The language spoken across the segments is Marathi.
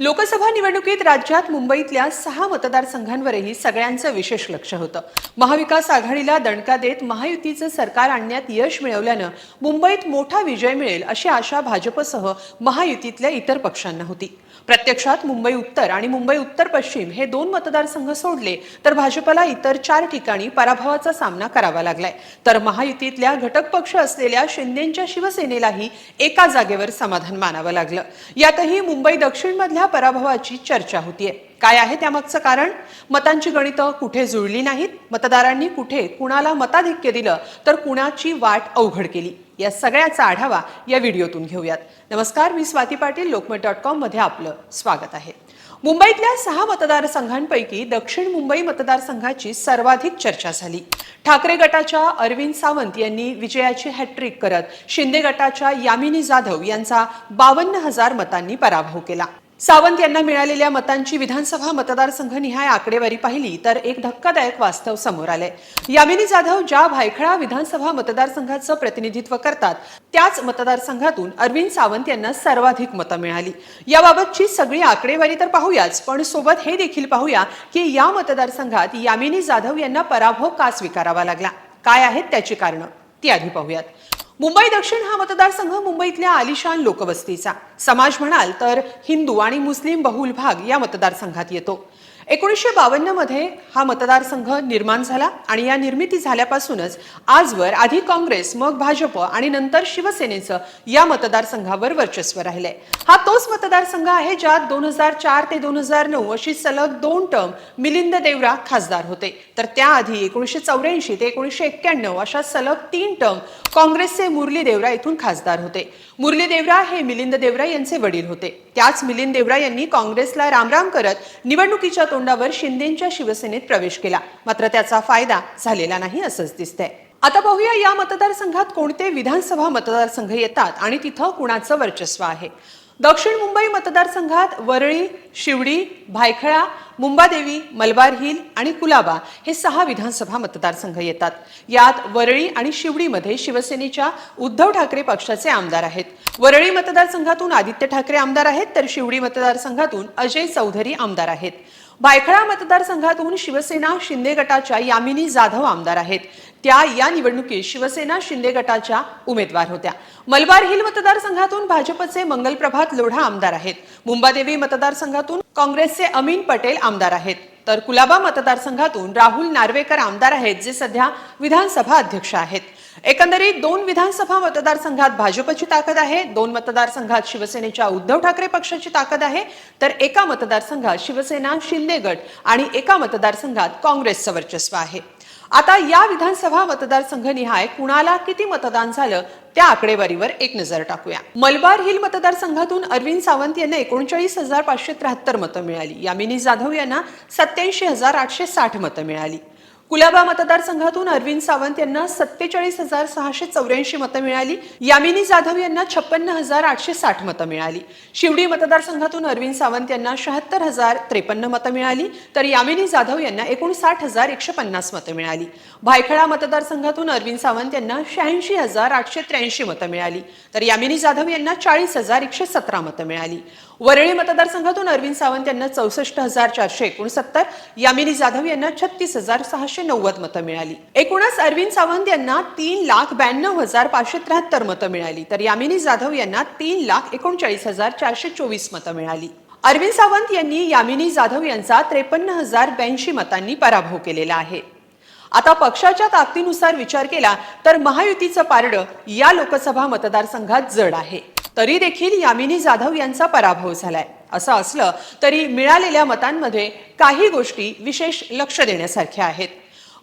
लोकसभा निवडणुकीत राज्यात मुंबईतल्या सहा मतदारसंघांवरही सगळ्यांचं विशेष लक्ष होतं. महाविकास आघाडीला दणका देत महायुतीचं सरकार आणण्यात यश मिळवल्यानं मुंबईत मोठा विजय मिळेल अशी आशा भाजपसह महायुतीतल्या इतर पक्षांना होती. प्रत्यक्षात मुंबई उत्तर आणि मुंबई उत्तर पश्चिम हे दोन मतदारसंघ सोडले तर भाजपला इतर चार ठिकाणी पराभवाचा सामना करावा लागलाय. तर महायुतीतल्या घटक पक्ष असलेल्या शिंदेच्या शिवसेनेलाही एका जागेवर समाधान मानावं लागलं. यातही मुंबई दक्षिणमधल्या पराभवाची चर्चा होतीये. काय आहे त्यामागचं कारण? मतांची गणितं कुठे जुळली नाहीत? मतदारांनी कुठे कुणाला मताधिक्य दिलं तर कुणाची वाट अवघड केली? या सगळ्याचा आढावा या व्हिडिओतून घेऊयात. नमस्कार मी स्वाती पाटील लोकमत डॉट कॉममध्ये आपलं स्वागत आहे. मुंबईतल्या सहा मतदारसंघांपैकी दक्षिण मुंबई मतदारसंघाची सर्वाधिक चर्चा झाली. ठाकरे गटाच्या अरविंद सावंत यांनी विजयाची हॅट्रिक करत शिंदे गटाच्या यामिनी जाधव यांचा बावन्न हजार मतांनी पराभव केला. सावंत यांना मिळालेल्या मतांची विधानसभा मतदारसंघ निहाय आकडेवारी पाहिली तर एक धक्कादायक वास्तव समोर आले यामिनी जाधव ज्या भायखळा विधानसभा मतदारसंघाचं प्रतिनिधित्व करतात त्याच मतदारसंघातून अरविंद सावंत यांना सर्वाधिक मतं मिळाली. याबाबतची सगळी आकडेवारी तर पाहूयाच पण सोबत हे देखील पाहूया की या मतदारसंघात यामिनी जाधव यांना पराभव का स्वीकारावा लागला? काय आहेत त्याची कारणं? ती आधी पाहूयात. मुंबई दक्षिण हा मतदारसंघ मुंबईतल्या आलिशान लोकवस्तीचा. समाज म्हणाल तर हिंदू आणि मुस्लिम बहुल भाग या मतदारसंघात येतो. एकोणीसशे बावन्नमध्ये हा मतदारसंघ निर्माण झाला आणि या निर्मिती झाल्यापासूनच आजवर आधी काँग्रेस मग भाजप आणि नंतर शिवसेनेचं या मतदारसंघावर वर्चस्व राहिलंय. हा तोच मतदारसंघ आहे ज्यात दोन हजार चार ते दोन हजार नऊ अशी सलग दोन टर्म मिलिंद देवरा खासदार होते. तर त्याआधी एकोणीसशे चौऱ्याऐंशी ते एकोणीसशे एक्क्याण्णव अशा सलग तीन टर्म काँग्रेसचे मुरली देवरा इथून खासदार होते. मुरली देवरा हे मिलिंद देवरा यांचे वडील होते. त्याच मिलिंद देवरा यांनी काँग्रेसला रामराम करत निवडणुकीच्या तोंडावर शिंदेच्या शिवसेनेत प्रवेश केला. मात्र त्याचा फायदा झालेला नाही असंच दिसतंय. आता पाहूया या मतदारसंघात कोणते विधानसभा मतदारसंघ येतात आणि तिथं कुणाचं वर्चस्व आहे? दक्षिण मुंबई मतदारसंघात वरळी शिवडी भायखळा मुंबादेवी मलबार हिल आणि कुलाबा हे सहा विधानसभा मतदारसंघ येतात. यात वरळी आणि शिवडीमध्ये शिवसेनेच्या उद्धव ठाकरे पक्षाचे आमदार आहेत. वरळी मतदारसंघातून आदित्य ठाकरे आमदार आहेत तर शिवडी मतदारसंघातून अजय चौधरी आमदार आहेत. भायखळा मतदारसंघातून शिवसेना शिंदे गटाच्या यामिनी जाधव आमदार आहेत. त्या या निवडणुकीत शिवसेना शिंदे गटाच्या उमेदवार होत्या. मलबार हिल मतदारसंघातून भाजपचे मंगलप्रभात लोढा आमदार आहेत. मुंबादेवी मतदारसंघातून काँग्रेसचे अमीन पटेल आमदार आहेत. तर कुलाबा मतदारसंघातून राहुल नार्वेकर आमदार आहेत जे सध्या विधानसभा अध्यक्ष आहेत. एकंदरीत दोन विधानसभा मतदारसंघात भाजपची ताकद आहे दोन मतदारसंघात शिवसेनेच्या उद्धव ठाकरे पक्षाची ताकद आहे तर एका मतदारसंघात शिवसेना शिंदे गट आणि एका मतदारसंघात काँग्रेसचं वर्चस्व आहे. आता या विधानसभा मतदारसंघ निहाय कुणाला किती मतदान झालं त्या आकडेवारीवर एक नजर टाकूया. मलबार हिल मतदारसंघातून अरविंद सावंत यांना एकोणचाळीस हजार पाचशे त्र्याहत्तर मतं मिळाली. यामिनी जाधव यांना सत्याऐंशी हजार आठशे साठ मतं मिळाली. कुलाबा मतदारसंघातून अरविंद सावंत यांना सत्तेचाळीस हजार सहाशे चौऱ्याऐंशी मतं मिळाली. यामिनी जाधव यांना छप्पन्न हजार आठशे साठ मतं मिळाली. शिवडी मतदारसंघातून अरविंद सावंत यांना शहात्तर हजार त्रेपन्न मतं मिळाली. तर यामिनी जाधव यांना एकोणसाठ हजार एकशे पन्नास मतं मिळाली. भायखळा मतदारसंघातून अरविंद सावंत यांना शहाऐंशी हजार आठशे त्र्याऐंशी मतं मिळाली. तर यामिनी जाधव यांना चाळीस हजार एकशे सतरा मतं मिळाली. वरळी मतदारसंघातून अरविंद सावंत यांना चौसष्ट हजार चारशे एकोणसत्तर यामिनी जाधव यांना छत्तीस हजार सहाशे नव्वद मतं मिळाली. एकूणच अरविंद सावंत यांना तीन लाख ब्याण्णव हजार पाचशे त्र्याहत्तर मतं मिळाली तर यामिनी जाधव यांना तीन लाख एकोणचाळीस हजार चारशे चोवीस मतं मिळाली. अरविंद सावंत यांनी यामिनी जाधव यांचा त्रेपन्न हजार ब्याऐंशी मतांनी पराभव केलेला आहे. आता पक्षाच्या ताकदीनुसार विचार केला तर महायुतीचं पारडं या लोकसभा मतदारसंघात जड आहे. तरी देखील यामिनी जाधव यांचा पराभव झालाय. असं असलं तरी मिळालेल्या मतांमध्ये काही गोष्टी विशेष लक्ष देण्यासारख्या आहेत.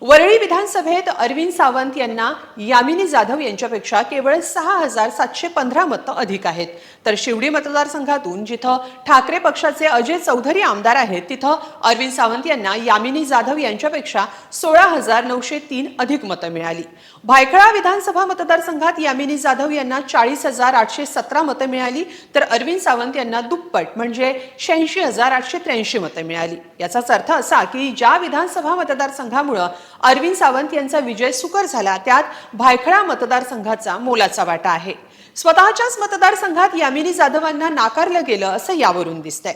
वरळी विधानसभेत अरविंद सावंत यांना यामिनी जाधव यांच्यापेक्षा केवळ सहा हजार सातशे पंधरा मतं अधिक आहेत. तर शिवडी मतदारसंघातून जिथं ठाकरे पक्षाचे अजय चौधरी आमदार आहेत तिथं अरविंद सावंत यांना यामिनी जाधव यांच्यापेक्षा सोळा हजार नऊशे तीन अधिक मतं मिळाली. भायखळा विधानसभा मतदारसंघात यामिनी जाधव यांना चाळीस हजार आठशे सतरा मतं मिळाली तर अरविंद सावंत यांना दुप्पट म्हणजे शहाऐंशी हजार आठशे त्र्याऐंशी मतं मिळाली. याचाच अर्थ असा की ज्या विधानसभा मतदारसंघामुळं अरविंद सावंत यांचा विजय सुकर झाला. त्यात भायखळा मतदारसंघाचा मोलाचा वाटा आहे. स्वतःच्याच मतदारसंघात यामिनी जाधवांना नाकारलं गेलं असं यावरून दिसतंय.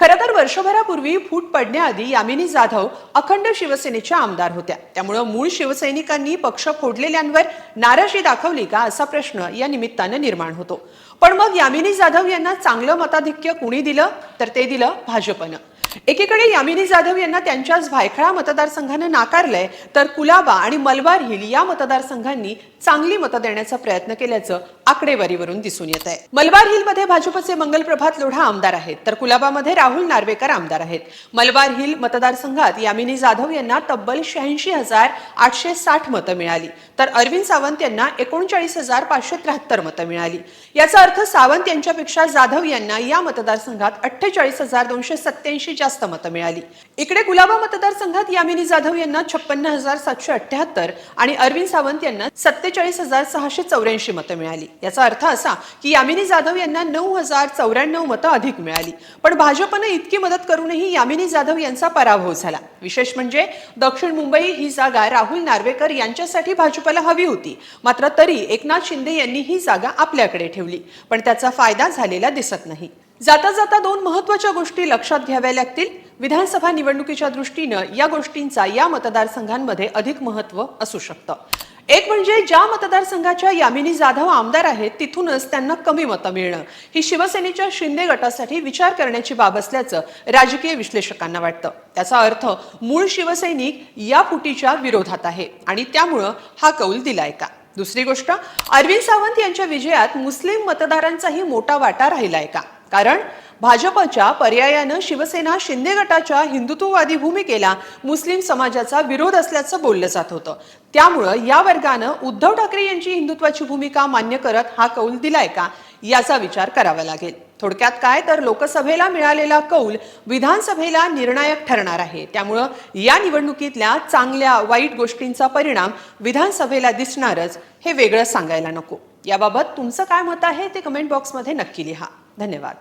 खरं तर वर्षभरापूर्वी फूट पडण्याआधी यामिनी जाधव अखंड शिवसेनेच्या आमदार होत्या. त्यामुळं मूळ शिवसैनिकांनी पक्ष फोडलेल्यांवर नाराजी दाखवली का असा प्रश्न या निमित्तानं निर्माण होतो. पण मग यामिनी जाधव यांना चांगलं मताधिक्य कुणी दिलं? तर ते दिलं भाजपनं. एकीकडे यामिनी जाधव यांना त्यांच्याच भायखळा मतदारसंघानं नाकारलंय तर कुलाबा आणि मलबार हिल या मतदारसंघांनी चांगली मतं देण्याचा प्रयत्न केल्याचं आकडेवारीवरून दिसून येत आहे. मलबार हिलमध्ये भाजपचे मंगल प्रभात लोढा आमदार आहेत. तर कुलाबामध्ये राहुल नार्वेकर आमदार आहेत. मलबार हिल मतदारसंघात यामिनी जाधव यांना तब्बल शहाऐंशी हजार आठशे साठ मतं मिळाली. तर अरविंद सावंत यांना एकोणचाळीस हजार पाचशे त्र्याहत्तर मतं मिळाली. याचा अर्थ सावंत यांच्यापेक्षा जाधव यांना या मतदारसंघात अठ्ठेचाळीस हजार दोनशे सत्याऐंशी जास्त मतं मिळाली. इकडे गुलाबा मतदारसंघात यामिनी जाधव यांना छप्पन्न हजार सातशे अठ्ठ्याहत्तर आणि अरविंद सावंत यांना सत्तेचाळीस हजार सहाशे चौऱ्याऐंशी मतं मिळाली. याचा अर्थ असा की यामिनी जाधव यांना नऊ हजार चौऱ्याण्णव मतं अधिक मिळाली. पण भाजपनं इतकी मदत करूनही यामिनी जाधव यांचा पराभव झाला. विशेष म्हणजे दक्षिण मुंबई ही जागा राहुल नार्वेकर यांच्यासाठी भाजपला हवी होती. मात्र तरी एकनाथ शिंदे यांनी ही जागा आपल्याकडे ठेवली. पण त्याचा फायदा झालेला दिसत नाही. जाता जाता दोन महत्त्वाच्या गोष्टी लक्षात घ्याव्या लागतील. विधानसभा निवडणुकीच्या दृष्टीनं या गोष्टींचा या मतदारसंघांमध्ये अधिक महत्त्व असू शकतं. एक म्हणजे ज्या मतदारसंघाच्या यामिनी जाधव आमदार आहेत तिथूनच त्यांना कमी मतं मिळणं. ही शिवसेनेच्या शिंदे गटासाठी विचार करण्याची बाब असल्याचं राजकीय विश्लेषकांना वाटतं. त्याचा अर्थ मूळ शिवसैनिक या फुटीच्या विरोधात आहे आणि त्यामुळं हा कौल दिलाय का? दुसरी गोष्ट अरविंद सावंत यांच्या विजयात मुस्लिम मतदारांचाही मोठा वाटा राहिलाय का? कारण भाजपच्या पर्यायानं शिवसेना शिंदे गटाच्या हिंदुत्ववादी भूमिकेला मुस्लिम समाजाचा विरोध असल्याचं बोललं जात होतं. त्यामुळं या वर्गानं उद्धव ठाकरे यांची हिंदुत्वाची भूमिका मान्य करत हा कौल दिलाय का याचा विचार करावा लागेल. थोडक्यात काय तर लोकसभेला मिळालेला कौल विधानसभेला निर्णायक ठरणार आहे. त्यामुळं या निवडणुकीतल्या चांगल्या वाईट गोष्टींचा परिणाम विधानसभेला दिसणारच हे वेगळं सांगायला नको. याबाबत तुमचं काय मत आहे ते कमेंट बॉक्समध्ये नक्की लिहा. धन्यवाद.